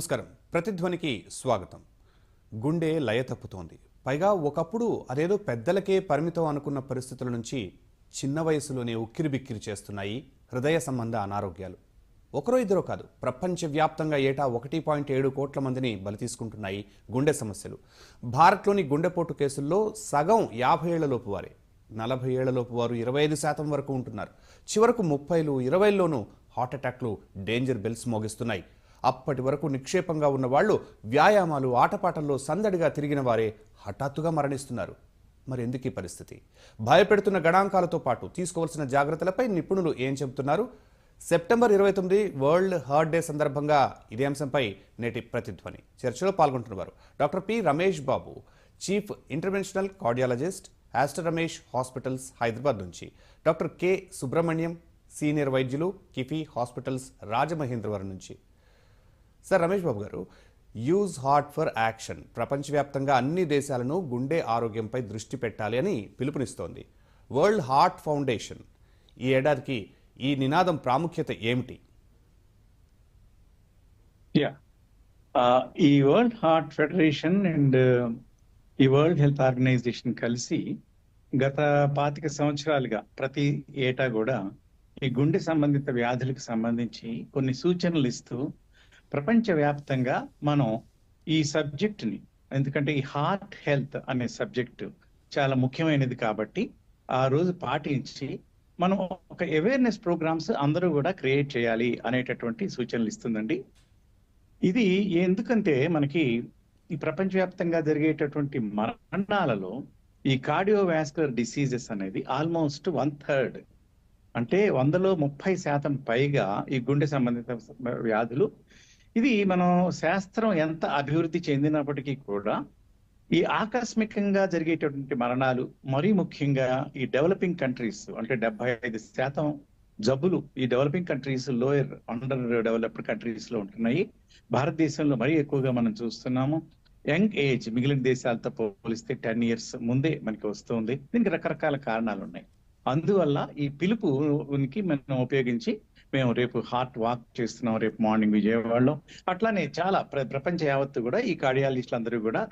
నమస్కారం. ప్రతిధ్వనికి స్వాగతం. గుండె లయ తప్పుతోంది. పైగా ఒకప్పుడు అదేదో పెద్దలకే పరిమితం అనుకున్న పరిస్థితుల నుంచి చిన్న వయసులోనే ఉక్కిరిబిక్కిరి చేస్తున్నాయి హృదయ సంబంధ అనారోగ్యాలు. ఒకరో ఇద్దరో కాదు ప్రపంచవ్యాప్తంగా ఏటా ఒకటి పాయింట్ ఏడు కోట్ల మందిని బలి తీసుకుంటున్నాయి గుండె సమస్యలు. భారత్లోని గుండెపోటు కేసుల్లో సగం యాభై ఏళ్ళలోపు వారే. నలభై ఏళ్ళలోపు వారు ఇరవై ఐదు శాతం వరకు ఉంటున్నారు. చివరకు ముప్పైలు ఇరవైల్లోనూ హార్ట్ అటాక్లు డేంజర్ బెల్స్ మోగిస్తున్నాయి. అప్పటి వరకు నిక్షేపంగా ఉన్న వాళ్ళు వ్యాయామాలు ఆటపాటల్లో సందడిగా తిరిగిన వారే హఠాత్తుగా మరణిస్తున్నారు. మరి ఎందుకు ఈ పరిస్థితి? భయపెడుతున్న గణాంకాలతో పాటు తీసుకోవాల్సిన జాగ్రత్తలపై నిపుణులు ఏం చెబుతున్నారు? సెప్టెంబర్ ఇరవై తొమ్మిది వరల్డ్ హార్ట్ డే సందర్భంగా ఇదే అంశంపై నేటి ప్రతిధ్వని చర్చలో పాల్గొంటున్నవారు doctor P Ramesh Babu chief interventional cardiologist Aster Ramesh hospitals Hyderabad నుంచి డాక్టర్ కె సుబ్రహ్మణ్యం సీనియర్ వైద్యులు కిఫీ హాస్పిటల్స్ రాజమహేంద్రవరం నుంచి. సార్ రమేష్ బాబు గారు యూజ్ హార్ట్ ఫర్ యాక్షన్. ప్రపంచవ్యాప్తంగా అన్ని దేశాలను గుండె ఆరోగ్యంపై దృష్టి పెట్టాలి అని పిలుపునిస్తోంది. వరల్డ్ హార్ట్ ఫౌండేషన్ ఈ ఏడాదికి ఈ నినాదం ప్రాముఖ్యత ఏమిటి? యా uh, ఈ వరల్డ్ హార్ట్ ఫెడరేషన్ అండ్ ఈ వరల్డ్ హెల్త్ ఆర్గనైజేషన్ కలిసి గత పాతిక సంవత్సరాలుగా ప్రతి ఏటా కూడా ఈ గుండె సంబంధిత వ్యాధులకు సంబంధించి కొన్ని సూచనలు ఇస్తూ ప్రపంచవ్యాప్తంగా మనం ఈ సబ్జెక్ట్ని ఎందుకంటే ఈ హార్ట్ హెల్త్ అనే సబ్జెక్టు చాలా ముఖ్యమైనది కాబట్టి ఆ రోజు పాటించి మనం ఒక అవేర్నెస్ ప్రోగ్రామ్స్ అందరూ కూడా క్రియేట్ చేయాలి అనేటటువంటి సూచనలు ఇస్తుందండి. ఇది ఎందుకంటే మనకి ఈ ప్రపంచవ్యాప్తంగా జరిగేటటువంటి మరణాలలో ఈ కార్డియోవాస్కులర్ డిసీజెస్ అనేది ఆల్మోస్ట్ వన్ థర్డ్ అంటే వందలో ముప్పై శాతం పైగా ఈ గుండె సంబంధిత వ్యాధులు ఇది మనం శాస్త్రం ఎంత అభివృద్ధి చెందినప్పటికీ కూడా ఈ ఆకస్మికంగా జరిగేటటువంటి మరణాలు మరీ ముఖ్యంగా ఈ డెవలపింగ్ కంట్రీస్ అంటే డెబ్బై ఐదు శాతం జబ్బులు ఈ developing countries lower under developed కంట్రీస్లో ఉంటున్నాయి. భారతదేశంలో మరీ ఎక్కువగా మనం చూస్తున్నాము. యంగ్ ఏజ్ మిగిలిన దేశాలతో పోలిస్తే టెన్ ఇయర్స్ ముందే మనకి వస్తుంది. దీనికి రకరకాల కారణాలు ఉన్నాయి. అందువల్ల ఈ పిలుపుకి మనం ఉపయోగించి మేము రేపు హార్ట్ వాక్ చేస్తున్నాం రేపు మార్నింగ్ విజయవాడలో. అట్లానే చాలా ప్ర- ప్రపంచ యావత్తు కూడా ఈ కార్డియాలజిస్టులు అందరూ కూడా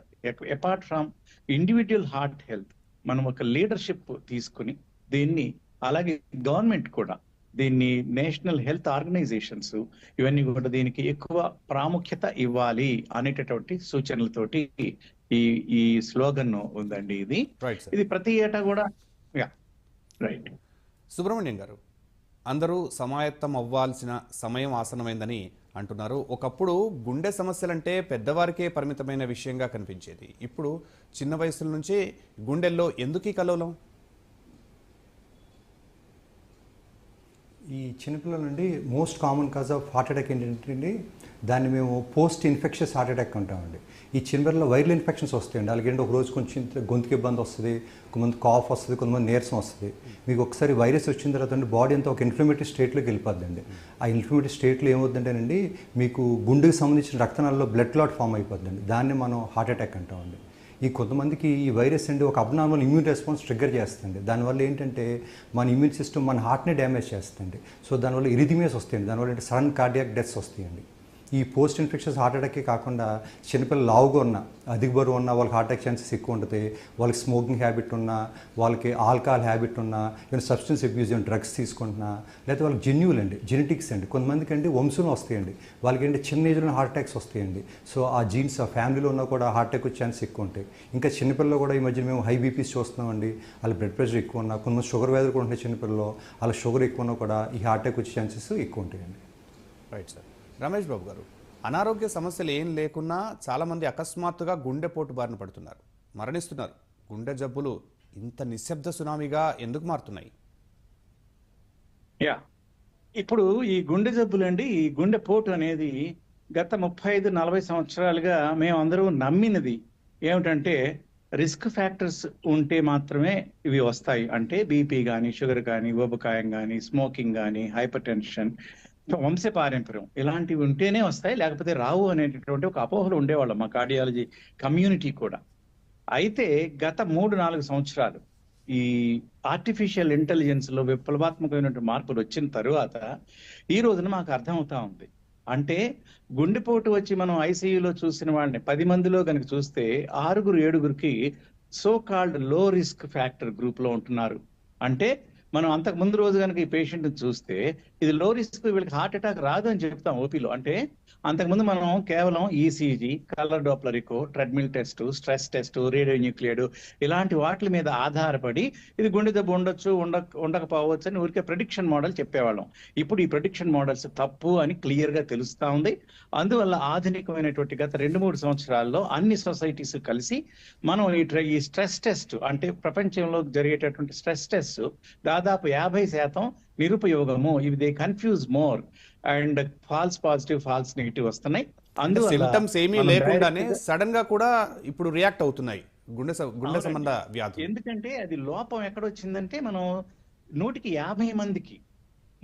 apart from individual heart health మనం ఒక లీడర్షిప్ తీసుకుని దీన్ని అలాగే గవర్నమెంట్ కూడా దీన్ని నేషనల్ హెల్త్ ఆర్గనైజేషన్స్ ఇవన్నీ కూడా దీనికి ఎక్కువ ప్రాముఖ్యత ఇవ్వాలి అనేటటువంటి సూచనలతోటి ఈ ఈ స్లోగన్ ఉందండి ఇది. ఇది ప్రతి ఏటా కూడా యా రైట్ సుబ్రహ్మణ్యం గారు అందరూ సమాయత్తం అవ్వాల్సిన సమయం ఆసనమైందని అంటున్నారు. ఒకప్పుడు గుండె సమస్యలంటే పెద్దవారికే పరిమితమైన విషయంగా కనిపించేది. ఇప్పుడు చిన్న వయసుల నుంచే గుండెల్లో ఎందుకీ కలవలం? ఈ చిన్నపిల్లల నుండి most common cause of heart attack ఏంటంటే దాన్ని మేము పోస్ట్ ఇన్ఫెక్షన్స్ హార్ట్ అటాక్ అంటామండి. ఈ చిన్నపిల్లల వైరల్ ఇన్ఫెక్షన్స్ వస్తాయండి. అలాగే ఒక రోజు కొంచెం గొంతుకి ఇబ్బంది వస్తుంది కొంతమంది కాఫ్ వస్తుంది కొంతమంది నీరసం వస్తుంది. మీకు ఒకసారి వైరస్ వచ్చిన తర్వాత అండి బాడీ అంతా ఒక ఇన్ఫ్లమేటరీ స్టేట్లోకి వెళ్ళిపోద్దండి. ఆ ఇన్ఫ్లమేటరీ స్టేట్లో ఏమవుతుందంటేనండి మీకు గుండెకి సంబంధించిన రక్తనాల్లో బ్లడ్ క్లాట్ ఫామ్ అయిపోద్దండి. దాన్ని మనం హార్ట్ అటాక్ అంటామండి. ఈ కొంతమందికి ఈ వైరస్ అండి ఒక అబ్నార్మల్ ఇమ్యూన్ రెస్పాన్స్ ట్రిగ్గర్ చేస్తుంది. దానివల్ల ఏంటంటే మన ఇమ్యూన్ సిస్టమ్ మన హార్ట్ని డ్యామేజ్ చేస్తుంది. సో దానివల్ల ఇరిథిమియస్ వస్తుంది దానివల్ల ఏంటి సడన్ కార్డియాక్ డెత్స్ వస్తాయండి. ఈ పోస్ట్ ఇన్ఫెక్షన్స్ హార్ట్ అటాకే కాకుండా చిన్నపిల్లలు లావుగా ఉన్న అధిక బరువు ఉన్న వాళ్ళకి హార్ట్ అటాక్ ఛాన్సెస్ ఎక్కువ ఉంటుంది వాళ్ళకి స్మోకింగ్ హ్యాబిట్ ఉన్నా వాళ్ళకి ఆల్కహాల్ హ్యాబిట్ ఉన్నా ఏమైనా సబ్స్టెన్స్ అబ్యూజ్ డ్రగ్స్ తీసుకుంటున్నా లేకపోతే వాళ్ళకి జెన్యుల్ అండి జెనెటిక్స్ అండి. కొంతమందికి అండి వంశంలో వస్తాయండి. వాళ్ళకి ఏంటి చిన్న ఏజ్లో హార్ట్ అటాక్స్ వస్తాయండి. సో ఆ జీన్స్ ఆ ఫ్యామిలీలో ఉన్నా కూడా హార్ట్ అటాక్ వచ్చే ఛాన్స్ ఎక్కువ ఉంటాయి. ఇంకా చిన్నపిల్లలు కూడా ఈ మధ్య మేము హై బీపీస్ చూస్తున్నామండి. వాళ్ళ బ్లడ్ ప్రెషర్ ఎక్కువ ఉన్నా కొంతమంది షుగర్ వ్యాధులు కూడా ఉంటాయి చిన్నపిల్లలు వాళ్ళ షుగర్ ఎక్కువ ఉన్నా కూడా ఈ హార్ట్ అటాక్ వచ్చే ఛాన్సెస్ ఎక్కువ ఉంటాయండి. Right sir. రమేష్ బాబు గారు అనారోగ్య సమస్యలు ఏం లేకున్నా చాలామంది అకస్మాత్తుగా గుండెపోటు బారిన పడుతున్నారు మరణిస్తున్నారు. గుండె జబ్బులు ఇంత నిశ్శబ్ద సునామీగా ఎందుకు మారుతున్నాయి? యా ఇప్పుడు ఈ గుండె జబ్బులండి ఈ గుండె పోటు అనేది గత ముప్పై ఐదు నలభై సంవత్సరాలుగా మేము అందరూ నమ్మినది ఏమిటంటే రిస్క్ ఫ్యాక్టర్స్ ఉంటే మాత్రమే ఇవి వస్తాయి. అంటే బీపీ కానీ షుగర్ కానీ ఊబకాయం కానీ స్మోకింగ్ కానీ హైపర్ టెన్షన్ వంశపారంపర్యం. ఇలాంటివి ఉంటేనే వస్తాయి లేకపోతే రావు అనేటటువంటి ఒక అపోహలు ఉండేవాళ్ళం మా కార్డియాలజీ కమ్యూనిటీ కూడా. అయితే గత మూడు నాలుగు సంవత్సరాలు ఈ ఆర్టిఫిషియల్ ఇంటెలిజెన్స్లో విప్లవాత్మకమైనటువంటి మార్పులు వచ్చిన తరువాత ఈ రోజున మాకు అర్థమవుతా ఉంది. అంటే గుండెపోటు వచ్చి మనం ఐసీయూలో చూసిన వాడిని పది మందిలో కనుక చూస్తే ఆరుగురు ఏడుగురికి సో కాల్డ్లో రిస్క్ ఫ్యాక్టర్ గ్రూప్లో ఉంటున్నారు. అంటే మనం అంతకు ముందు రోజు కనుక ఈ పేషెంట్ చూస్తే ఇది లో రిస్క్ వీళ్ళకి హార్ట్ అటాక్ రాదు అని చెప్తాం ఓపీలో. అంటే అంతకుముందు మనం కేవలం ECG colour డోప్లరికో treadmill test stress test radio nuclear ఇలాంటి వాటి మీద ఆధారపడి ఇది గుండె దెబ్బ ఉండొచ్చు ఉండక ఉండకపోవచ్చు అని ఊరికే ప్రొడిక్షన్ మోడల్ చెప్పేవాళ్ళం. ఇప్పుడు ఈ ప్రొడిక్షన్ మోడల్స్ తప్పు అని క్లియర్గా తెలుస్తా ఉంది. అందువల్ల ఆధునికమైనటువంటి గత రెండు మూడు సంవత్సరాల్లో అన్ని సొసైటీస్ కలిసి మనం ఈ ఈ స్ట్రెస్ టెస్ట్ అంటే ప్రపంచంలో జరిగేటటువంటి స్ట్రెస్ టెస్ట్ దాదాపు యాభై శాతం నిరుపయోగము. ఇవి they confuse more and false positive false negative వస్తున్నాయి. అందువల్ల సిమ్టమ్స్ ఏమీ లేకుండానే సడన్గా కూడా ఇప్పుడు రియాక్ట్ అవుతున్నాయి. గుండె గుండె. సంబంధ వ్యాధులు. ఎందుకంటే అది లోపం ఎక్కడొచ్చిందంటే మనం నూటికి యాభై మందికి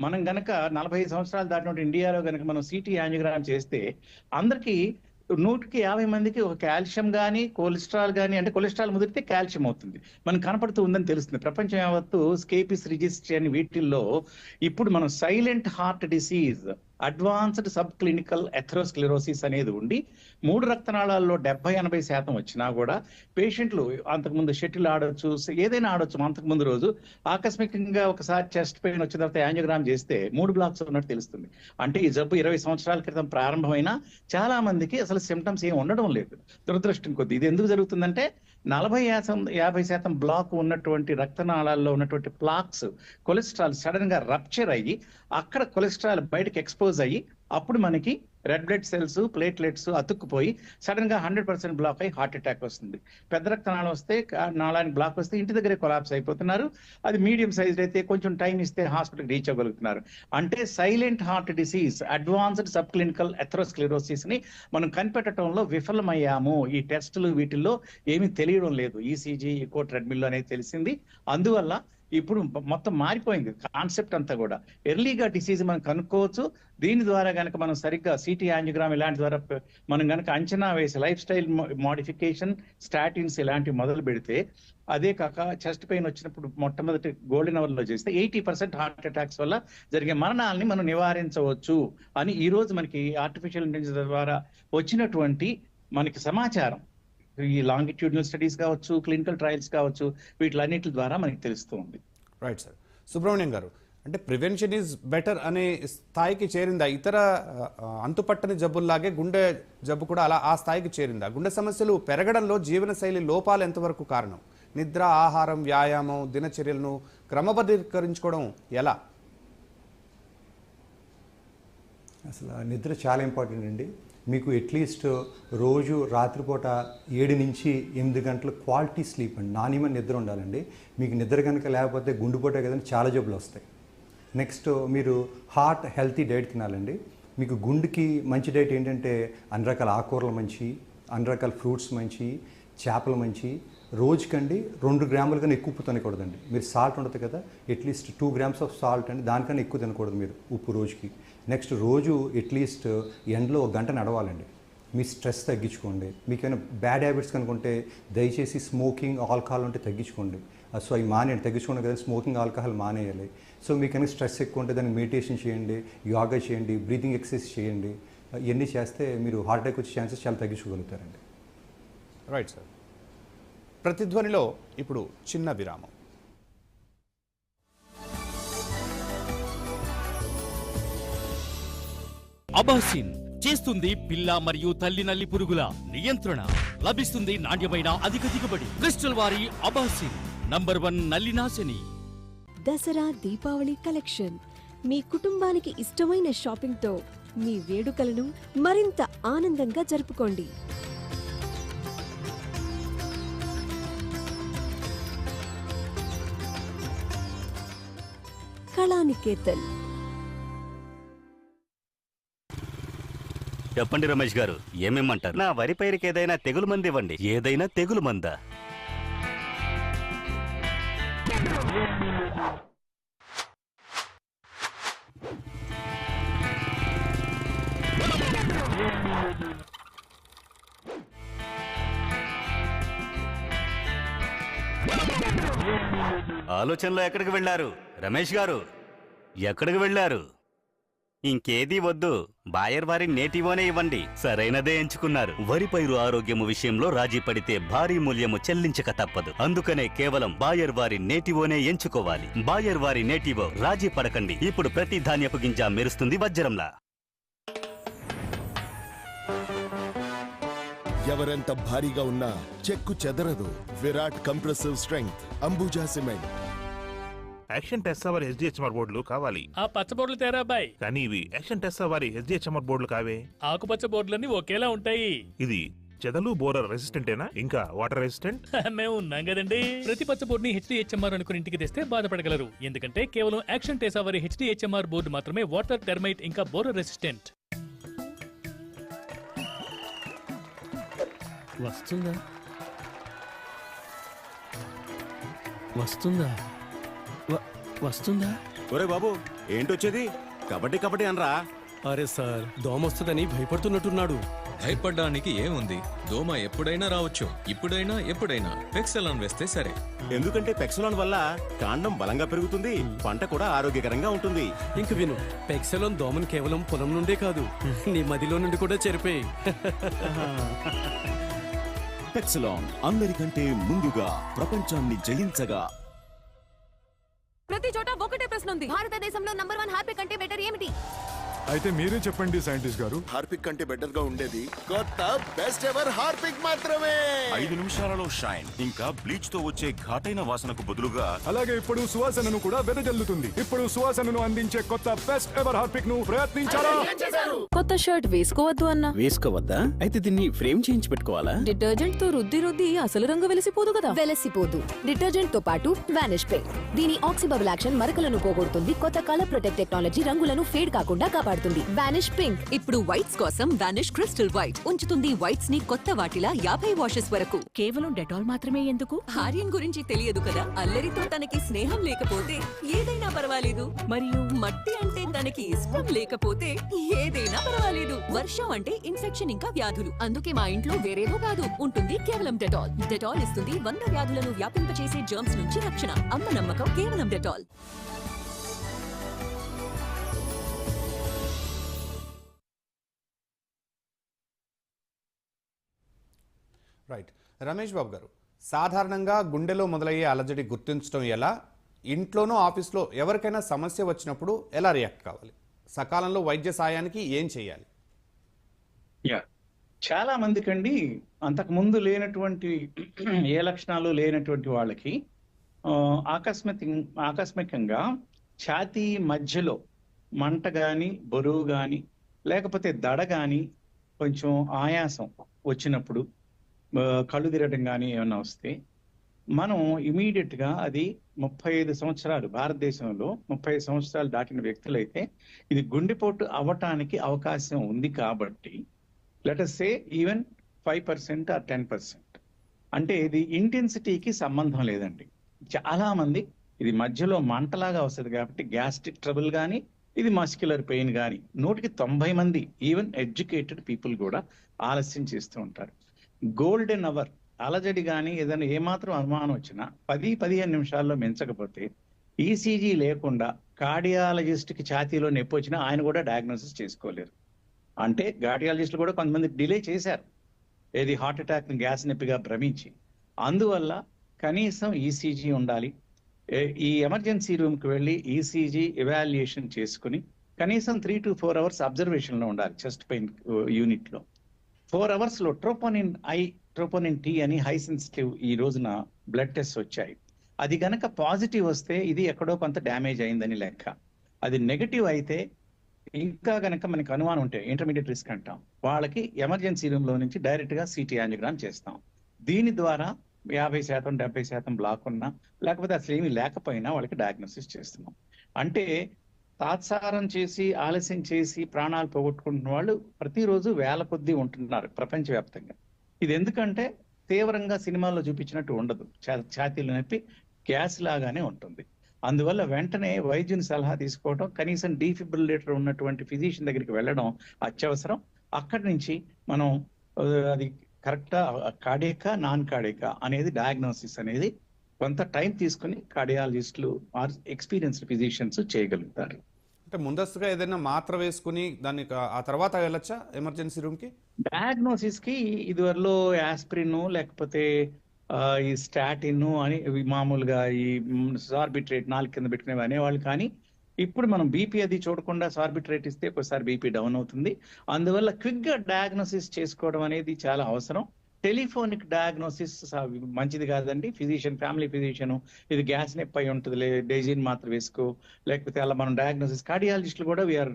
మనం గనక నలభై సంవత్సరాలు దాటినటువంటి ఇండియాలో గనక మనం సిటీ యాంజియోగ్రామ్ చేస్తే అందరికి నూటికి యాభై మందికి ఒక కాల్షియం కానీ కొలెస్ట్రాల్ కానీ అంటే కొలెస్ట్రాల్ ముదిరితే కాల్షియం అవుతుంది. మనకు కనపడుతూ ఉందని తెలుస్తుంది. ప్రపంచం యావత్తు స్కేపిస్ రిజిస్ట్రీ అని వీటిల్లో ఇప్పుడు మనం silent heart disease advanced subclinical atherosclerosis అనేది ఉండి మూడు రక్తనాళాల్లో డెబ్బై ఎనభై శాతం వచ్చినా కూడా పేషెంట్లు అంతకుముందు షటిల్ ఆడొచ్చు ఏదైనా ఆడొచ్చు అంతకుముందు రోజు ఆకస్మికంగా ఒకసారి చెస్ట్ పెయిన్ వచ్చిన తర్వాత యాంజియోగ్రామ్ చేస్తే మూడు బ్లాక్స్ ఉన్నట్టు తెలుస్తుంది. అంటే ఈ జబ్బు ఇరవై సంవత్సరాల క్రితం ప్రారంభమైన చాలా మందికి అసలు సిమ్టమ్స్ ఏం ఉండడం లేదు. దురదృష్టం కొద్ది. ఇది ఎందుకు జరుగుతుందంటే నలభై శాతం యాభై శాతం బ్లాక్ ఉన్నటువంటి రక్తనాళాల్లో ఉన్నటువంటి ప్లాక్స్ కొలెస్ట్రాల్ సడన్గా రప్చర్ అయ్యి అక్కడ కొలెస్ట్రాల్ బయటకు ఎక్స్పోజ్ అయ్యి అప్పుడు మనకి రెడ్ బ్లడ్ సెల్స్ ప్లేట్లెట్స్ అతుక్కుపోయి సడన్గా హండ్రెడ్ పర్సెంట్ బ్లాక్ అయ్యి హార్ట్ అటాక్ వస్తుంది. పెద్ద రక్తనాళం వస్తే నాళానికి బ్లాక్ వస్తే ఇంటి దగ్గరే కొలాప్స్ అయిపోతున్నారు. అది మీడియం సైజ్ అయితే కొంచెం టైం ఇస్తే హాస్పిటల్ రీచ్ అవ్వగలుగుతున్నారు. అంటే silent heart disease advanced subclinical ఎథ్రోస్క్లిరోసిస్ని మనం కనిపెట్టడంలో విఫలమయ్యాము. ఈ టెస్టులు వీటిల్లో ఏమీ తెలియడం లేదు. ఈసీజీ ఈకో ట్రెడ్మిల్ అనేది తెలిసింది. అందువల్ల ఇప్పుడు మొత్తం మారిపోయింది కాన్సెప్ట్ అంతా కూడా. ఎర్లీగా డిసీజ్ మనం కనుక్కోవచ్చు. దీని ద్వారా గనక మనం సరిగ్గా సిటీ యాంజిగ్రామ్ ఇలాంటి ద్వారా మనం గనక అంచనా వేసి లైఫ్ స్టైల్ మోడిఫికేషన్ స్టాటిన్స్ ఇలాంటివి మొదలు పెడితే అదే కాక చెస్ట్ పెయిన్ వచ్చినప్పుడు మొట్టమొదటి గోల్డెన్ అవర్లో చేస్తే ఎయిటీ పర్సెంట్ హార్ట్ అటాక్స్ వల్ల జరిగే మరణాలని మనం నివారించవచ్చు అని ఈ రోజు మనకి ఆర్టిఫిషియల్ ఇంటెలిజెన్స్ ద్వారా వచ్చినటువంటి మనకి సమాచారం. ఈ లాంగిట్యూడినల్ స్టడీస్ కావచ్చు క్లినికల్ ట్రయల్స్ కావచ్చు వీటిలన్నిటి ద్వారా మనకి తెలుస్తూ ఉంది. రైట్ సార్ సుబ్రహ్మణ్యం గారు అంటే ప్రివెన్షన్ ఈజ్ బెటర్ అనే స్థాయికి చేరిందా? ఇతర అంతుపట్టని జబ్బుల్లాగే గుండె జబ్బు కూడా అలా ఆ స్థాయికి చేరిందా? గుండె సమస్యలు పెరగడంలో జీవనశైలి లోపాలు ఎంతవరకు కారణం? నిద్ర ఆహారం వ్యాయామం దినచర్యలను క్రమబద్ధీకరించుకోవడం ఎలా? అసలు నిద్ర చాలా ఇంపార్టెంట్ అండి. మీకు అట్లీస్ట్ రోజు రాత్రిపూట ఏడు నుంచి ఎనిమిది గంటల క్వాలిటీ స్లీప్ అండి. నాణ్యమైన నిద్ర ఉండాలండి. మీకు నిద్ర కనుక లేకపోతే గుండెపోటే కదండి చాలా జబ్బులు వస్తాయి. నెక్స్ట్ మీరు హార్ట్ హెల్తీ డైట్ తినాలండి. మీకు గుండెకి మంచి డైట్ ఏంటంటే అన్ని రకాల ఆకుకూరలు మంచి అన్ని రకాల ఫ్రూట్స్ మంచి చేపలు మంచి. రోజుకండి రెండు గ్రాముల కన్నా ఎక్కువ ఉప్పు తినకూడదండి. మీరు సాల్ట్ ఉంటుంది కదా at least two grams of salt అండి దానికన్నా ఎక్కువ తినకూడదు మీరు ఉప్పు రోజుకి. నెక్స్ట్ రోజు అట్లీస్ట్ ఎండలో ఒక గంట నడవాలండి. మీ స్ట్రెస్ తగ్గించుకోండి. మీకైనా బ్యాడ్ హ్యాబిట్స్ కనుకుంటే దయచేసి స్మోకింగ్ ఆల్కహాల్ ఉంటే తగ్గించుకోండి. Uh, సో అవి మానేయండి. తగ్గించుకోండి కదా స్మోకింగ్ ఆల్కహాల్ మానేయాలి. సో మీకు కనుక స్ట్రెస్ ఎక్కువ ఉంటే దానికి మెడిటేషన్ చేయండి యోగా చేయండి బ్రీతింగ్ ఎక్సర్సైజ్ చేయండి. Uh, ఇవన్నీ చేస్తే మీరు హార్ట్ అటాక్ వచ్చే ఛాన్సెస్ చాలా తగ్గించుకోగలుగుతారండి. రైట్ సార్ ప్రతిధ్వనిలో ఇప్పుడు చిన్న విరామం. అబాసిన్ చేస్తుంది పిల్ల మరియు తల్లి నల్లి పురుగుల నియంత్రణ. లభిస్తుంది నాణ్యమైన అధిక దిగుబడి. క్రిస్టల్ వారి అబాసిన్ నంబర్ వన్ నల్లినాశిని దసరా దీపావళి కలెక్షన్. మీ కుటుంబానికి ఇష్టమైన షాపింగ్తో మీ వేడుకలను మరింత ఆనందంగా జరుపుకోండి. కళానికేతన్ చెప్పండి రమేష్ గారు ఏమేమంటారు? నా వరి పైరుకి ఏదైనా తెగులు మంది ఇవ్వండి. ఏదైనా తెగులు మందా? ఆలోచనలో ఎక్కడికి వెళ్ళారు? రమేష్ గారు ఎక్కడికి వెళ్ళారు? ఇంకేదీ వద్దు. బాయర్ వారి నేటివోనే ఇవ్వండి. సరైనదే ఎంచుకున్నారు. వరి పైరు ఆరోగ్యము విషయంలో రాజీ పడితే భారీ మూల్యము చెల్లించక తప్పదు. అందుకనే కేవలం బాయర్ వారి నేటివోనే ఎంచుకోవాలి. బాయర్ వారి నేటివో రాజీ పడకండి. ఇప్పుడు ప్రతి ధాన్యపు గింజ మెరుస్తుంది వజ్రంలా. ఎవరెంత భారీగా ఉన్నా చెక్కు చెదరదు. Virat compressive strength. Ambuja cement. Action Tesa వారి హెచ్డిహెచ్ఎంఆర్ బోర్డులు కావాలి. ఆ పచ్చ బోర్డులు తేరా అబ్బాయి. కానీ ఇవి యాక్షన్ టెస్సా వారి హెచ్డిహెచ్ఎంఆర్ బోర్డులు కావే. ఆకుపచ్చ బోర్డులన్నీ ఒకేలా ఉంటాయి. ఇది చెదలు బోరర్ రెసిస్టెంటేనా? ఇంకా వాటర్ రెసిస్టెంట్? మేము ఉన్నాం కదండి. ప్రతి పచ్చ బోర్డుని హెచ్డిహెచ్ఎంఆర్ అనుకుని ఇంటికి తెస్తే బాధపడగలరు. ఎందుకంటే కేవలం యాక్షన్ టేసా వారి హెచ్డిహెచ్ఎంఆర్ బోర్డు మాత్రమే వాటర్ టెర్మైట్ ఇంకా బోరర్ రెసిస్టెంట్. వస్తుందా? వస్తుందా? వస్తుందా? ఒరే బాబు ఏంటొచ్చేది? కబడ్డీ కబడ్డీ అనరా? అరే సార్ దోమ వస్తుందని భయపడుతున్నట్టున్నాడు. భయపడ్డానికి ఏముంది? దోమ ఎప్పుడైనా రావచ్చు. ఇప్పుడైనా ఎప్పుడైనా. పెక్సలాన్ వేస్తే సరే. ఎందుకంటే పెక్సలాన్ వల్ల కాండం బలంగా పెరుగుతుంది పంట కూడా ఆరోగ్యకరంగా ఉంటుంది. ఇంక విను పెక్సలోన్ దోమను కేవలం పొలం నుండే కాదు నీ మదిలో నుండి కూడా చెరిపే పెక్సలాన్ అందరికంటే ముందుగా ప్రపంచాన్ని జయించగా ప్రతి చోట ఒకటే ప్రశ్న ఉంది. భారతదేశంలో నంబర్ వన్ హ్యాపీ కంటే బెటర్ ఏమిటి? అయితే మీరే చెప్పండి సైంటిస్ట్ గారు. హార్పిక్ కంటే బెటర్గా ఉండేది. కొత్త బెస్ట్ ఎవర్ హార్పిక్ మాత్రమే. ఐదు నిమిషాలలో షైన్. ఇంకా బ్లీచ్తో వచ్చే ఘాటైన వాసనకు బదులుగా అలాగే ఇప్పుడు సువాసనను కూడా వెదజల్లుతుంది. ఇప్పుడు సువాసనను అందించే కొత్త బెస్ట్ ఎవర్ హార్పిక్ను ప్రయత్నించారా? కొత్త షర్ట్ వేసుకోవద్దు అన్న. వేసుకోవద్దా? అయితే దీన్ని ఫ్రేమ్ చేయించి పెట్టుకోవాలా? డిటర్జెంట్తో రుద్ది రుద్ది అసలు రంగు వెలిసిపోదు కదా. వెలసిపోదు. డిటర్జెంట్తో పాటు వానిష్ పే దీని ఆక్సిబబుల్ యాక్షన్ మరకలను పోగొడుతుంది. కొత్త కలర్ ప్రొటెక్ట్ టెక్నాలజీ రంగులను ఫేడ్ కాకుండా కాపాడుతుంది. వానిష్ పింక్ ఇప్పుడు వైట్స్ కోసం వానిష్ క్రిస్టల్ వైట్ ఉంచుతుంది వైట్స్ని కొత్త వాటిలా యాభై వాషెస్ వరకు. కేవలం డెటాల్ మాత్రమే ఎందుకు? ఆర్యన్ గురించి తెలియదు కదా? అల్లరితో తనకి స్నేహం లేకపోతే ఏదైనా పర్వాలేదు. మరియు మట్టి అంటే తనకి ఇష్టం లేకపోతే ఏదైనా పర్వాలేదు. వర్షం అంటే ఇన్ఫెక్షన్ ఇంకా వ్యాధులు. అందుకే మా ఇంట్లో వేరేదో కాదు ఉంటుంది కేవలం డెటాల్. డెటాల్ ఇస్తుంది వంద వ్యాధులను వ్యాపింపచేసే జర్మ్స్ నుంచి రక్షణ. అమ్మ నమ్మకం కేవలం డెటాల్. రైట్ రమేష్ బాబు గారు సాధారణంగా గుండెలో మొదలయ్యే అలజడి గుర్తించడం ఎలా? ఇంట్లోనో ఆఫీస్లో ఎవరికైనా సమస్య వచ్చినప్పుడు ఎలా రియాక్ట్ కావాలి? సకాలంలో వైద్య సాయానికి ఏం చేయాలి? యా. చాలా మందికండి అంతకు ముందు లేనటువంటి ఏ లక్షణాలు లేనటువంటి వాళ్ళకి ఆకస్మిక ఆకస్మికంగా ఛాతీ మధ్యలో మంట కానీ బరువు కానీ లేకపోతే దడ కానీ కొంచెం ఆయాసం వచ్చినప్పుడు కళ్ళు తిరగడం కానీ ఏమైనా వస్తే మనం ఇమీడియట్గా అది ముప్పై ఐదు సంవత్సరాలు భారతదేశంలో ముప్పై ఐదు సంవత్సరాలు దాటిన వ్యక్తులైతే ఇది గుండెపోటు అవ్వటానికి అవకాశం ఉంది కాబట్టి let's say even five percent or ten percent అంటే ఇది ఇంటెన్సిటీకి సంబంధం లేదండి. చాలా మంది ఇది మధ్యలో మంటలాగా వస్తుంది కాబట్టి గ్యాస్ట్రిక్ ట్రబుల్ కానీ ఇది మస్క్యులర్ పెయిన్ కానీ నూటికి తొంభై మంది ఈవెన్ ఎడ్యుకేటెడ్ పీపుల్ కూడా ఆలస్యం చేస్తూ ఉంటారు. గోల్డెన్ అవర్ అలజడి కానీ ఏదైనా ఏమాత్రం అనుమానం వచ్చినా పది పదిహేను నిమిషాల్లో మించకపోతే ఈసీజీ లేకుండా కార్డియాలజిస్ట్కి ఛాతీలో నొప్పి వచ్చినా ఆయన కూడా డయాగ్నోసిస్ చేసుకోలేరు. అంటే కార్డియాలజిస్టులు కూడా కొంతమంది డిలే చేశారు. ఏది హార్ట్ అటాక్ గ్యాస్ నొప్పిగా భ్రమించి. అందువల్ల కనీసం ఈసీజీ ఉండాలి. ఈ ఎమర్జెన్సీ రూమ్కి వెళ్ళి ఈసీజీ ఎవాల్యుయేషన్ చేసుకుని కనీసం త్రీ టు ఫోర్ అవర్స్ అబ్జర్వేషన్లో ఉండాలి చెస్ట్ పెయిన్ యూనిట్లో ఫోర్ అవర్స్లో ట్రోపోనిన్ ఐ ట్రోపోనిన్ టీ అని హై సెన్సిటివ్ ఈ రోజున బ్లడ్ టెస్ట్ వచ్చాయి. అది గనక పాజిటివ్ వస్తే ఇది ఎక్కడో కొంత డ్యామేజ్ అయిందని లెక్క. అది నెగటివ్ అయితే ఇంకా గనక మనకి అనుమానం ఉంటే ఇంటర్మీడియట్ రిస్క్ అంటాం. వాళ్ళకి ఎమర్జెన్సీ రూమ్లో నుంచి డైరెక్ట్గా సిటీ యాంజిగ్రామ్ చేస్తాం. దీని ద్వారా యాభై శాతం డెబ్బై శాతం బ్లాక్ ఉన్నా లేకపోతే అసలు ఏమీ లేకపోయినా వాళ్ళకి డయాగ్నోసిస్ చేస్తున్నాం. అంటే తాత్సారం చేసి ఆలస్యం చేసి ప్రాణాలు పోగొట్టుకుంటున్న వాళ్ళు ప్రతిరోజు వేల కొద్దీ ఉంటున్నారు ప్రపంచవ్యాప్తంగా. ఇది ఎందుకంటే తీవ్రంగా సినిమాల్లో చూపించినట్టు ఉండదు. ఛాతీలు నొప్పి గ్యాస్ లాగానే ఉంటుంది. అందువల్ల వెంటనే వైద్యుని సలహా తీసుకోవడం కనీసం డీఫిబ్రిలేటర్ ఉన్నటువంటి ఫిజిషియన్ దగ్గరికి వెళ్ళడం అత్యవసరం. అక్కడి నుంచి మనం అది కరెక్టా కాడేకా నాన్ కాడేకా అనేది డయాగ్నోసిస్ అనేది కొంత టైం తీసుకుని కార్డియాలజిస్టులు ఆర్ ఎక్స్పీరియన్స్డ్ ఫిజిషియన్స్ చేయగలుగుతారు. అంటే ముందస్తుగా ఏదైనా మాత్ర వేసుకుని దాన్ని కా- ఆ తర్వాత వెళ్ళొచ్చా ఎమర్జెన్సీ రూమ్కి? డయాగ్నోసిస్కి ఇదివరలో యాస్ప్రిన్ లేకపోతే ఈ స్టాటిన్ అని మామూలుగా ఈ సార్బిట్రేట్ నాలుగు కింద పెట్టుకునేవి అనేవాళ్ళు కానీ ఇప్పుడు మనం బీపీ అది చూడకుండా సార్బిట్రేట్ ఇస్తే ఒకసారి బీపీ డౌన్ అవుతుంది. అందువల్ల క్విక్గా డయాగ్నోసిస్ చేసుకోవడం అనేది చాలా అవసరం. టెలిఫోనిక్ డయాగ్నోసిస్ మంచిది కాదండి. Physician family physician. ఇది గ్యాస్ నొప్పి అయి ఉంటుంది. లే డైజిన్ మాత్రం వేసుకో. లేకపోతే అలా మనం డయాగ్నోసిస్ కార్డియాలజిస్టులు కూడా we are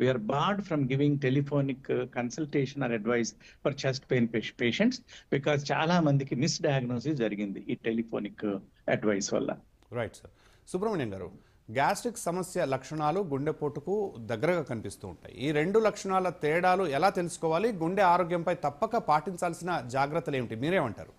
we are barred from giving telephonic consultation or advice for chest pain patients because చాలా మందికి మిస్ డయాగ్నోసిస్ జరిగింది ఈ టెలిఫోనిక్ అడ్వైస్ వల్ల. Right sir. సుబ్రహ్మణ్యం గారు గ్యాస్ట్రిక్ సమస్య లక్షణాలు గుండెపోటుకు దగ్గరగా కనిపిస్తూ ఉంటాయి. ఈ రెండు లక్షణాల తేడాలు ఎలా తెలుసుకోవాలి? గుండె ఆరోగ్యంపై తప్పక పాటించాల్సిన జాగ్రత్తలు ఏమిటి? మీరేమంటారు?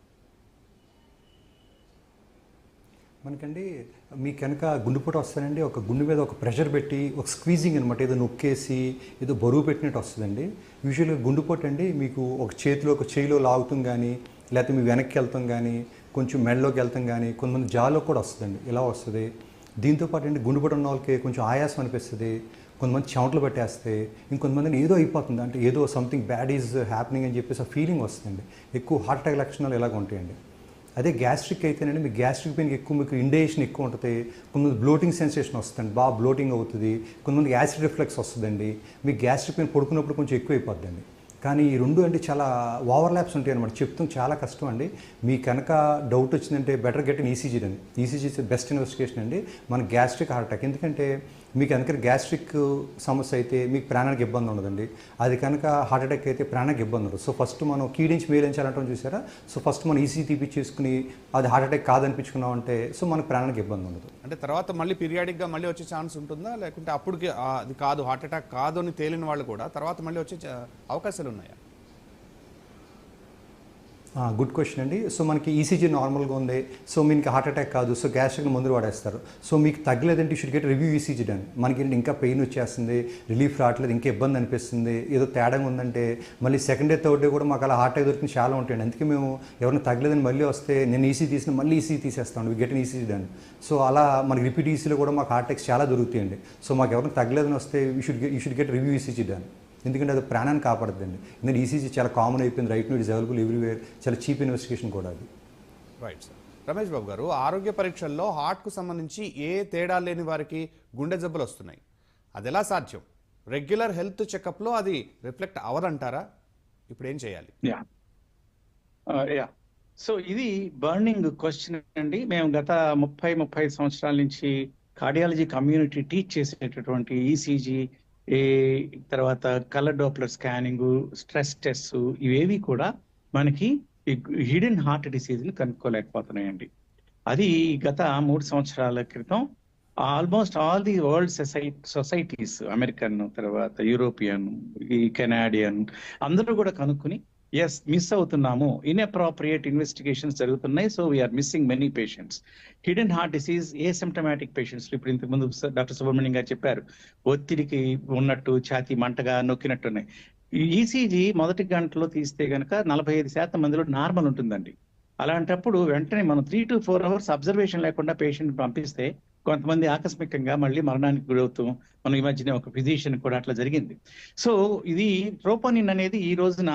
మనకండి మీకు కనుక గుండెపోటు వస్తానండి ఒక గుండె మీద ఒక ప్రెషర్ పెట్టి ఒక స్క్వీజింగ్ అనమాట ఏదో నొక్కేసి ఏదో బరువు పెట్టినట్టు వస్తుందండి. యూజువల్గా గుండెపోటు అండి మీకు ఒక చేతిలో ఒక చేయిలో లాగుతాం కానీ లేకపోతే మీ వెనక్కి వెళ్తాం కానీ కొంచెం మెడలోకి వెళ్తాం కానీ కొంతమంది జాలో కూడా వస్తుందండి. ఇలా వస్తుంది? దీంతో పాటు అండి గుండెపోటు ఉన్న వాళ్ళకి కొంచెం ఆయాసం అనిపిస్తుంది కొంతమంది చెమటలు పెట్టేస్తే ఇంకొంతమందిని ఏదో అయిపోతుంది. అంటే ఏదో సంథింగ్ బ్యాడ్ ఈజ్ హ్యాపెనింగ్ అని చెప్పేసి ఆ ఫీలింగ్ వస్తుంది ఎక్కువ హార్ట్ అటాక్ లక్షణాలు ఇలాగ ఉంటాయండి? అదే గ్యాస్ట్రిక్ అయితేనండి మీకు గ్యాస్ట్రిక్ పెయిన్కి ఎక్కువ మీకు ఇండేషన్ ఎక్కువ ఉంటుంది కొంతమంది బ్లోటింగ్ సెన్సేషన్ వస్తుంది బాగా బ్లోటింగ్ అవుతుంది కొంతమంది యాసిడ్ రిఫ్లెక్స్ వస్తుందండి. మీకు గ్యాస్ట్రిక్ పెయిన్ పడుకున్నప్పుడు కొంచెం ఎక్కువ అయిపోద్దండి కానీ ఈ రెండు అంటే చాలా ఓవర్లాప్స్ ఉంటాయి అనమాట చెప్తాం చాలా కష్టం అండి. మీ కనుక డౌట్ వచ్చిందంటే బెటర్ గెట్ ఇన్ ఈసీజీ అండి ఈసీజీ బెస్ట్ ఇన్వెస్టిగేషన్ అండి. మన గ్యాస్ట్రిక్ హార్ట్ అటాక్ ఎందుకంటే మీకు కనుక గ్యాస్ట్రిక్ సమస్య అయితే మీకు ప్రాణానికి ఇబ్బంది ఉండదండి. అది కనుక హార్ట్ అటాక్ అయితే ప్రాణానికి ఇబ్బంది ఉండదు. సో ఫస్ట్ మనం కీడించి మేలించాలంటాం చూసారా? సో ఫస్ట్ మనం ఈసీ తీపిచ్చేసుకుని అది హార్ట్ అటాక్ కాదనిపించుకున్నాం అంటే సో మనకు ప్రాణానికి ఇబ్బంది ఉండదు. అంటే తర్వాత మళ్ళీ పీరియాడిక్గా మళ్ళీ వచ్చే ఛాన్స్ ఉంటుందా? లేకుంటే అప్పటికి అది కాదు హార్ట్ అటాక్ కాదు అని తేలిన వాళ్ళు కూడా తర్వాత మళ్ళీ వచ్చే అవకాశాలు ఉన్నాయా? గుడ్ క్వశ్చన్ అండి. సో మనకి ఈసీజీ నార్మల్గా ఉంది. సో మీకు హార్ట్ అటాక్ కాదు. సో గ్యాస్ట్రిక్ మందులు వాడేస్తారు. సో మీకు తగ్గలేదంటే should get review ECG done మనకి ఏంటి ఇంకా పెయిన్ వచ్చేస్తుంది రిలీఫ్ రావట్లేదు ఇంకా ఇబ్బంది అనిపిస్తుంది ఏదో తేడాగా ఉందంటే మళ్ళీ సెకండ్ డే థర్డ్ డే కూడా మాకు అలా హార్ట్ అటాక్ దొరికిన చాలా ఉంటాయండి. అందుకే మేము ఎవరైనా తగ్గలేదని మళ్ళీ వస్తే నేను ఈసీ తీసిన మళ్ళీ ఈసీ తీసేస్తాను. We get ECG done so అలా మనకి రిపీట్ ఈసీలో కూడా మాకు హార్ట్ అటాక్స్ చాలా దొరుకుతాయండి. సో మాకు ఎవరైనా తగ్గలేదని వస్తే you should you should get review ECG done ఎందుకంటే అది ప్రాణాన్ని కాపాడుతుందండి. ఎందుకంటే ఈసీజీ చాలా కామన్ అయిపోయింది. Right now is available everywhere చాలా చీప్ ఇన్వెస్టిగేషన్ కూడా అది. రైట్ సార్ రమేష్ బాబు గారు ఆరోగ్య పరీక్షల్లో హార్ట్కు సంబంధించి ఏ తేడా లేని వారికి గుండె జబ్బులు వస్తున్నాయి. అది ఎలా సాధ్యం? రెగ్యులర్ హెల్త్ చెకప్లో అది రిఫ్లెక్ట్ అవదంటారా? ఇప్పుడు ఏం చేయాలి? యా యా సో ఇది బర్నింగ్ క్వశ్చన్ అండి. మేము గత ముప్పై ముప్పై సంవత్సరాల నుంచి కార్డియాలజీ కమ్యూనిటీ టీచ్ చేసేటటువంటి ఈసీజీ ఈ తర్వాత colour Doppler scanning stress test ఇవేవి కూడా మనకి హిడెన్ హార్ట్ డిసీజ్ని కనుక్కోలేకపోతున్నాయండి. అది గత మూడు సంవత్సరాల క్రితం almost all the world society societies American తర్వాత యూరోపియన్ ఈ కెనాడియన్ అందరూ కూడా కనుక్కుని ఎస్ మిస్ అవుతున్నాము. ఇన్అప్రాప్రియేట్ ఇన్వెస్టిగేషన్స్ జరుగుతున్నాయి so we're missing many patients hidden heart disease asymptomatic patients ఇప్పుడు ఇంతకు ముందు డాక్టర్ సుబ్రహ్మణ్యం గారు చెప్పారు ఒత్తిడికి ఉన్నట్టు ఛాతీ మంటగా నొక్కినట్టున్నాయి. ఈసీజీ మొదటి గంటలో తీస్తే గనక నలభై ఐదు శాతం మందిలో నార్మల్ ఉంటుందండి. అలాంటప్పుడు వెంటనే మనం three to four hours observation లేకుండా పేషెంట్ పంపిస్తే కొంతమంది ఆకస్మికంగా మళ్ళీ మరణానికి గురవుతాం మనం ఈ మధ్యనే ఒక ఫిజిషియన్ కూడా అట్లా జరిగింది. సో ఇది ట్రోపోనిన్ అనేది ఈ రోజున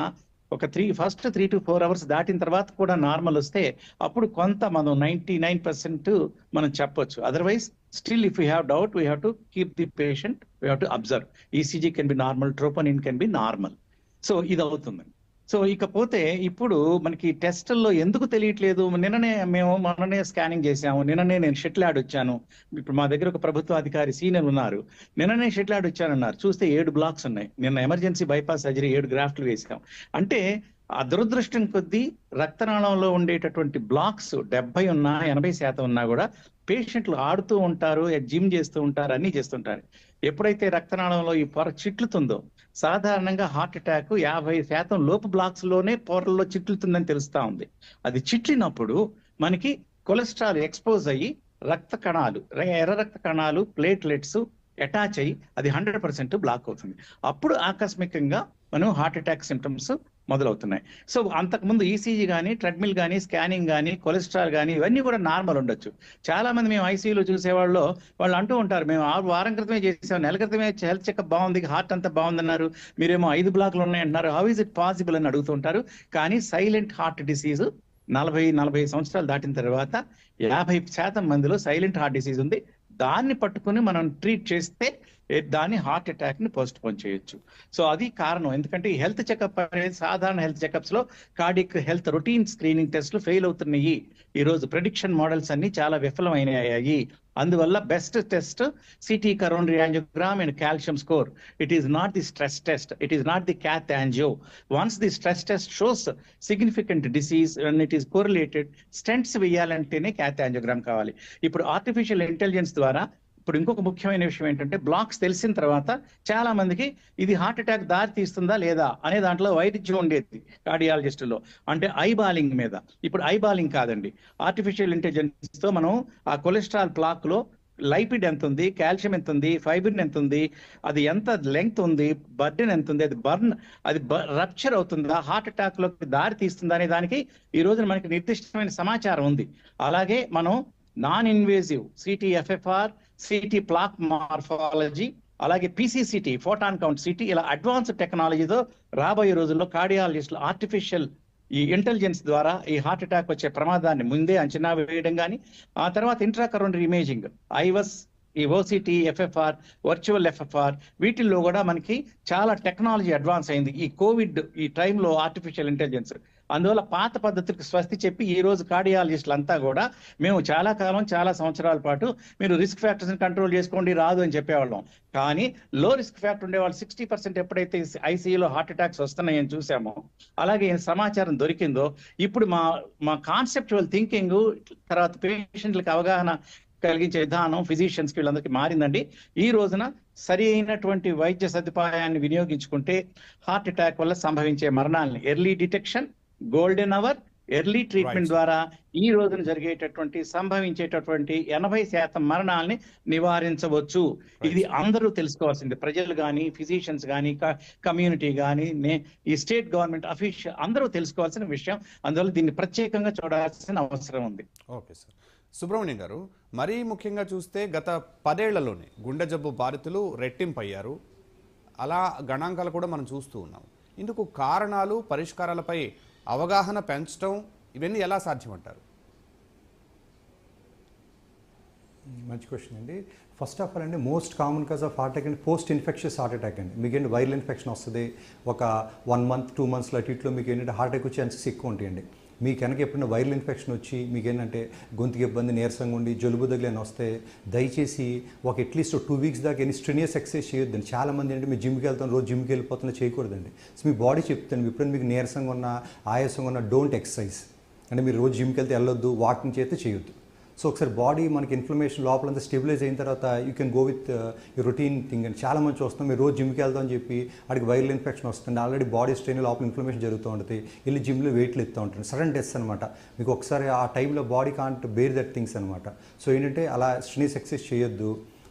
ఒక three first three to four hours దాటిన తర్వాత కూడా నార్మల్ వస్తే అప్పుడు కొంత మనం నైంటీ నైన్ పర్సెంట్ మనం చెప్పొచ్చు. Otherwise still if you have doubt we have to keep the patient we have to observe ECG can be normal troponin can be normal so ఇది అవుతుంది సో ఇకపోతే ఇప్పుడు మనకి టెస్టుల్లో ఎందుకు తెలియట్లేదు? నిన్ననే మేము మొన్ననే స్కానింగ్ చేసాము నిన్ననే నేను షెటిల్ యాడ్ వచ్చాను ఇప్పుడు మా దగ్గర ఒక ప్రభుత్వ అధికారి సీనియర్ ఉన్నారు. నిన్ననే షెటిల్ ఆడి వచ్చానన్నారు చూస్తే ఏడు బ్లాక్స్ ఉన్నాయి. నిన్న ఎమర్జెన్సీ బైపాస్ సర్జరీ ఏడు గ్రాఫ్ట్లు వేసాం అంటే ఆ దురదృష్టం కొద్దీ రక్తనాళంలో ఉండేటటువంటి బ్లాక్స్ డెబ్బై ఉన్నా ఎనభై శాతం ఉన్నా కూడా పేషెంట్లు ఆడుతూ ఉంటారు జిమ్ చేస్తూ ఉంటారు అన్ని చేస్తుంటారు. ఎప్పుడైతే రక్తనాళంలో ఈ పొర చిట్లుతుందో సాధారణంగా హార్ట్ అటాక్ యాభై శాతం లోపు బ్లాక్స్లోనే పొరల్లో చిట్లుతుందని తెలుస్తా ఉంది. అది చిట్లినప్పుడు మనకి కొలెస్ట్రాల్ ఎక్స్పోజ్ అయ్యి రక్త కణాలు ఎర్ర రక్త కణాలు ప్లేట్లెట్స్ అటాచ్ అయ్యి అది హండ్రెడ్ పర్సెంట్ బ్లాక్ అవుతుంది. అప్పుడు ఆకస్మికంగా మనం హార్ట్ అటాక్ సిమ్టమ్స్ మొదలవుతున్నాయి. సో అంతకుముందు ఈసీజీ కానీ ట్రెడ్మిల్ కానీ స్కానింగ్ కానీ కొలెస్ట్రాల్ కానీ ఇవన్నీ కూడా నార్మల్ ఉండొచ్చు. చాలా మంది మేము ఐసీయూలో చూసేవాళ్ళు వాళ్ళు అంటూ ఉంటారు మేము ఆరు వారం క్రితమే చేసాం నెల క్రితమే హెల్త్ చెకప్ బాగుంది హార్ట్ అంతా బాగుందన్నారు మీరేమో ఐదు బ్లాక్లు ఉన్నాయంటున్నారు హౌ ఇస్ ఇట్ పాసిబుల్ అని అడుగుతుంటారు కానీ సైలెంట్ హార్ట్ డిసీజ్ నలభై నలభై సంవత్సరాలు దాటిన తర్వాత యాభై శాతం మందిలో సైలెంట్ హార్ట్ డిసీజ్ ఉంది. దాన్ని పట్టుకుని మనం ట్రీట్ చేస్తే దాన్ని హార్ట్ అటాక్ని పోస్ట్ పోన్ చేయొచ్చు. సో అది కారణం. ఎందుకంటే ఈ హెల్త్ చెకప్ అనేది సాధారణ హెల్త్ చెకప్స్లో కార్డిక్ హెల్త్ రొటీన్ స్క్రీనింగ్ టెస్ట్లు ఫెయిల్ అవుతున్నాయి. ఈ రోజు ప్రిడిక్షన్ మోడల్స్ అన్ని చాలా విఫలమైనాయి. అందువల్ల best test CT coronary angiogram and calcium score. It is not the stress test. It is not the cath angio once the stress test shows significant disease and it is correlated stents వేయాలంటేనే cath angiogram కావాలి. ఇప్పుడు artificial intelligence ద్వారా ఇప్పుడు ఇంకొక ముఖ్యమైన విషయం ఏంటంటే blocks తెలిసిన తర్వాత చాలా మందికి ఇది హార్ట్ అటాక్ దారి తీస్తుందా లేదా అనే దాంట్లో వైరుధ్యం ఉండేది కార్డియాలజిస్టులో అంటే ఐబాలింగ్ మీద. ఇప్పుడు ఐబాలింగ్ కాదండి. ఆర్టిఫిషియల్ ఇంటెలిజెన్స్తో మనం ఆ కొలెస్ట్రాల్ ప్లాక్లో లైపిడ్ ఎంత ఉంది కాల్షియం ఎంత ఉంది ఫైబరిన్ ఎంత ఉంది అది ఎంత లెంగ్త్ ఉంది బర్డెన్ ఎంత ఉంది అది బర్న్ అది రప్చర్ అవుతుందా హార్ట్ అటాక్లోకి దారి తీస్తుందా అనే దానికి ఈ రోజున మనకి నిర్దిష్టమైన సమాచారం ఉంది. అలాగే మనం non invasive CTFFR CT plaque morphology అలాగే పిసిసిటీ ఫోటాన్ కౌంట్ సిటీ ఇలా అడ్వాన్స్ టెక్నాలజీతో రాబోయే రోజుల్లో కార్డియాలజిస్టులు ఆర్టిఫిషియల్ ఈ ఇంటెలిజెన్స్ ద్వారా ఈ హార్ట్ అటాక్ వచ్చే ప్రమాదాన్ని ముందే అంచనా వేయడం కానీ ఆ తర్వాత ఇంట్రాకరోనరీ ఇమేజింగ్ ఐవస్ ఈ ఓసిటీ ఎఫ్ఎఫ్ఆర్ వర్చువల్ ఎఫ్ఎఫ్ఆర్ వీటిల్లో కూడా మనకి చాలా టెక్నాలజీ అడ్వాన్స్ అయింది. ఈ కోవిడ్ ఈ టైంలో ఆర్టిఫిషియల్ ఇంటెలిజెన్స్ అందువల్ల పాత పద్ధతులకు స్వస్తి చెప్పి ఈ రోజు కార్డియాలజిస్టులు అంతా కూడా మేము చాలా కాలం చాలా సంవత్సరాల పాటు మీరు రిస్క్ ఫ్యాక్టర్స్ కంట్రోల్ చేసుకోండి రాదు అని చెప్పేవాళ్ళం. కానీ లో రిస్క్ ఫ్యాక్టర్ ఉండే వాళ్ళు సిక్స్టీ పర్సెంట్ ఎప్పుడైతే ఐసీయూలో హార్ట్ అటాక్స్ వస్తున్నాయని చూసామో అలాగే సమాచారం దొరికిందో ఇప్పుడు మా మా కాన్సెప్చువల్ థింకింగ్ తర్వాత పేషెంట్లకు అవగాహన కలిగించే విధానం ఫిజిషియన్స్ వీళ్ళందరికీ మారిందండి. ఈ రోజున సరి అయినటువంటి వైద్య సదుపాయాన్ని వినియోగించుకుంటే హార్ట్ అటాక్ వల్ల సంభవించే మరణాలని early detection golden hour early treatment ద్వారా ఈ రోజున జరిగేటటువంటి సంభవించేటటువంటి ఎనభై శాతం మరణాలని నివారించవచ్చు. ఇది అందరూ తెలుసుకోవాల్సింది. ప్రజలు కానీ ఫిజిషియన్స్ కానీ కమ్యూనిటీ కానీ ఈ స్టేట్ గవర్నమెంట్ అఫీషియల్ అందరూ తెలుసుకోవాల్సిన విషయం. అందువల్ల దీన్ని ప్రత్యేకంగా చూడాల్సిన అవసరం ఉంది. Okay sir. సుబ్రహ్మణ్యం గారు మరీ ముఖ్యంగా చూస్తే గత పదేళ్ళలోనే గుండె జబ్బు బాధితులు రెట్టింపయ్యారు అలా గణాంకాలు కూడా మనం చూస్తూ ఉన్నాం. ఇందుకు కారణాలు పరిష్కారాలపై అవగాహన పెంచడం ఇవన్నీ ఎలా సాధ్యమంటారు? మంచి క్వశ్చన్ అండి. ఫస్ట్ ఆఫ్ ఆల్ అండి most common cause of heart attack and post infections heart attack అండి. మీకు ఏంటి వైరల్ ఇన్ఫెక్షన్ వస్తుంది ఒక వన్ మంత్ టూ మంత్స్లో అటు ఇట్లో మీకు ఏంటంటే హార్ట్ అటాక్ వచ్చే ఛాన్సెస్ ఎక్కువ ఉంటాయండి. మీ కనుక ఎప్పుడైనా వైరల్ ఇన్ఫెక్షన్ వచ్చి మీకు ఏంటంటే గొంతుకి ఇబ్బంది నీరసంగా ఉండి జలుబు దగ్గరని వస్తే దయచేసి ఒక అట్లీస్ట్ టూ వీక్స్ దాకా ఎన్ని స్ట్రెనియస్ ఎక్సర్సైజ్ చేయొద్దండి. చాలామంది అంటే మీరు జిమ్కి వెళ్తాం రోజు జిమ్కి వెళ్ళిపోతున్నా చేయకూడదండి. సో మీ బాడీ చెప్తాను ఎప్పుడైనా మీకు నీరసంగా ఉన్నా ఆయాసంగా ఉన్నా డోంట్ ఎక్సర్సైజ్. అంటే మీరు రోజు జిమ్కి వెళ్తే వెళ్ళొద్దు వాకింగ్ చేస్తే చేయొద్దు. సో ఒకసారి బాడీ మనకి ఇన్ఫ్లమేషన్ లోపలంతా స్టెబిలైజ్ అయిన తర్వాత you can go with routine thing అని చాలా మంది చూస్తాం. మీరు రోజు జిమ్కి వెళ్దాం అని చెప్పి వాడికి వైరల్ ఇన్ఫెక్షన్ వస్తుంది. ఆల్రెడీ బాడీ స్ట్రెయిన్ లోపల ఇన్ఫ్లమేషన్ జరుగుతూ ఉంటుంది. వెళ్ళి జిమ్లో వెయిట్లు ఎత్తూ ఉంటుంది. సడన్ డెత్స్ అనమాట మీకు ఒకసారి ఆ టైంలో body can't bear that things అనమాట సో ఏంటంటే అలా స్ట్రెయిన్ సక్సెస్ చేయొద్దు.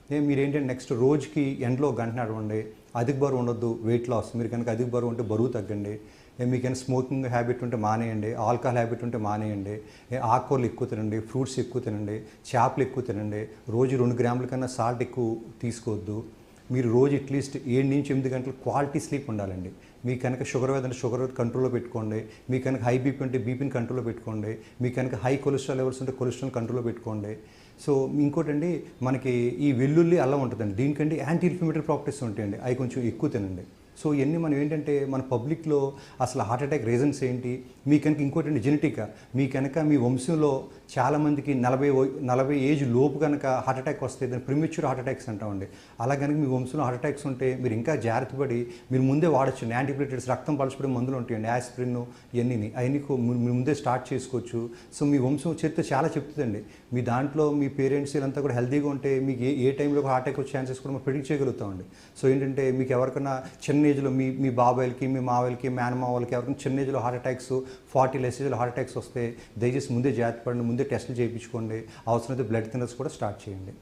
మీరేంటంటే మీరు ఏంటంటే నెక్స్ట్ రోజుకి ఎండలో గంట నడవండి అధిక బరువు ఉండొద్దు. వెయిట్ లాస్ మీరు కనుక అధిక బరువు ఉంటే బరువు తగ్గండి. మీకైనా స్మోకింగ్ హ్యాబిట్ ఉంటే మానేయండి ఆల్కహాల్ హ్యాబిట్ ఉంటే మానేయండి ఆకుకూరలు ఎక్కువ తినండి ఫ్రూట్స్ ఎక్కువ తినండి చేపలు ఎక్కువ తినండి రోజు రెండు గ్రాముల కన్నా సాల్ట్ ఎక్కువ తీసుకోవద్దు. మీరు రోజు అట్లీస్ట్ ఏడు నుంచి ఎనిమిది గంటలు క్వాలిటీ స్లీప్ ఉండాలండి. మీ కనుక షుగర్ వ్యాధి షుగర్ కంట్రోల్లో పెట్టుకోండి. మీ కనుక హై బీపీ ఉంటే బీపీని కంట్రోల్లో పెట్టుకోండి. మీ కనుక హై కొలెస్ట్రాల్ లెవెల్స్ ఉంటే కొలెస్ట్రాల్ కంట్రోల్లో పెట్టుకోండి. సో ఇంకోటండి మనకి ఈ వెల్లుల్లి అల్లం ఉంటుందండి. దీనికంటే యాంటీ ఇన్ఫ్లమేటరీ ప్రాపర్టీస్ ఉంటాయండి. అవి కొంచెం ఎక్కువ తినండి. సో ఇవన్నీ మనం ఏంటంటే మన పబ్లిక్లో అసలు హార్ట్ అటాక్ రీజన్స్ ఏంటి? మీ కనుక ఇంకోటి జెనెటిక్. మీ కనుక మీ వంశంలో చాలామందికి నలభై నలభై ఏజ్ లోపు కనుక హార్ట్ అటాక్ వస్తే దాన్ని ప్రిమిచ్యూర్ హార్ట్ అటాక్స్ అంటామండి అలా కనుక మీ వంశంలో హార్ట్ అటాక్స్ ఉంటే మీరు ఇంకా జాగ్రత్త పడి మీరు ముందే వాడచ్చు. యాంటీబయోటిక్స్ రక్తం పలచబడే మందులు ఉంటాయండి యాస్పిరిన్ ఇవన్నీ అవన్నీ కూ- ముందే స్టార్ట్ చేసుకోవచ్చు. సో మీ వంశం చరిత్ర చాలా చెప్తుందండి. మీ దాంట్లో మీ పేరెంట్స్ వీళ్ళంతా కూడా హెల్తీగా ఉంటే మీకు ఏ ఏ టైంలో హార్ట్ అటాక్ వచ్చే ఛాన్సెస్ కూడా మనం ప్రిడిక్ట్ చేయగలుగుతామండి సో ఏంటంటే మీకు ఎవరికైనా చిన్న ఏజ్లో మీ మీ బాబాయిలకి మీ మావలకి మేనమావలకి ఎవరికైనా చిన్న ఏజ్లో హార్ట్ అటాక్స్ ఫార్టీ లెస్ ఏజ్లో హార్ట్ అటాక్స్ వస్తే దయచేసి ముందే జాగ్రత్త పడండి ముందే టెస్టులు చేయించుకోండి. అవసరమైతే బ్లడ్ థిన్నర్స్ కూడా స్టార్ట్ చేయండి.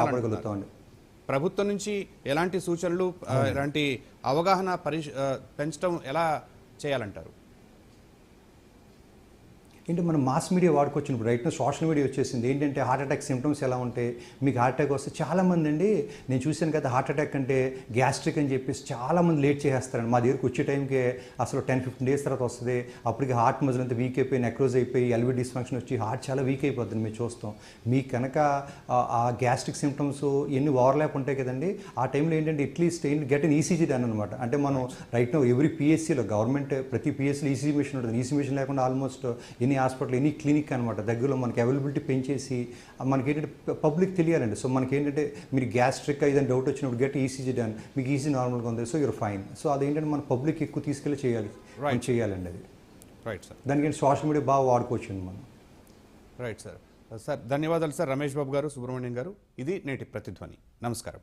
కాపాడగలుగుతామండి ప్రభుత్వం నుంచి ఎలాంటి సూచనలు ఎలాంటి అవగాహన పరిష్ ఆ, పెంచడం ఎలా చేయాలంటారు? ఏంటి మనం మాస్ మీడియా వాడుకొచ్చినప్పుడు రైట్ సోషల్ మీడియా వచ్చేసింది. ఏంటంటే హార్ట్ అటాక్ సిమ్టమ్స్ ఎలా ఉంటాయి మీకు హార్ట్ అటాక్ వస్తే చాలామంది అండి నేను చూశాను కదా హార్ట్ అటాక్ అంటే గ్యాస్ట్రిక్ అని చెప్పేసి చాలామంది లేట్ చేసేస్తారండి. మా దగ్గరికి వచ్చే టైంకి అసలు టెన్ ఫిఫ్టీన్ డేస్ తర్వాత వస్తుంది. అప్పటికి హార్ట్ మజిల్ అంతా వీక్ అయిపోయి నెక్రోజ్ అయిపోయి ఎల్వి డిస్ఫంక్షన్ వచ్చి హార్ట్ చాలా వీక్ అయిపోతుంది మేము చూస్తాం. మీకు కనుక ఆ- గ్యాస్ట్రిక్ సిమ్టమ్స్ ఎన్ని ఓవర్లాప్ ఉంటాయి కదండి ఆ టైంలో ఏంటంటే అట్లీస్ట్ ఏంటి గెట్ అన్ ఈసీజీ డన్ అనమాట అంటే మనం రైట్ నో ఎవ్రీ పిఎస్సీలో గవర్నమెంట్ ప్రతి పిఎస్సీలో ఈసీ మిషన్ ఉంటుంది. ఈసీ మిషన్ లేకుండా almost any hospital any clinic అనమాట దగ్గరలో మనకి అవైలబిలిటీ పెంచేసి మనకి ఏంటంటే పబ్లిక్ తెలియాలండి. సో మనకి ఏంటంటే మీరు గ్యాస్ట్రిక్ ఏదైనా డౌట్ వచ్చినప్పుడు గెట్ ఈసీజీ డన్ మీకు ఈసీ నార్మల్గా ఉంది సో యూర్ ఫైన్. సో అదేంటంటే మన పబ్లిక్ ఎక్కువ తీసుకెళ్ళి చేయాలి. చేయాలండి అది. రైట్ సార్ దానికి సోషల్ మీడియా బాగా వాడుకోవచ్చు మనం. రైట్ సార్ సార్ ధన్యవాదాలు సార్ రమేష్ బాబు గారు సుబ్రహ్మణ్యం గారు. ఇది నేటి ప్రతిధ్వని. నమస్కారం.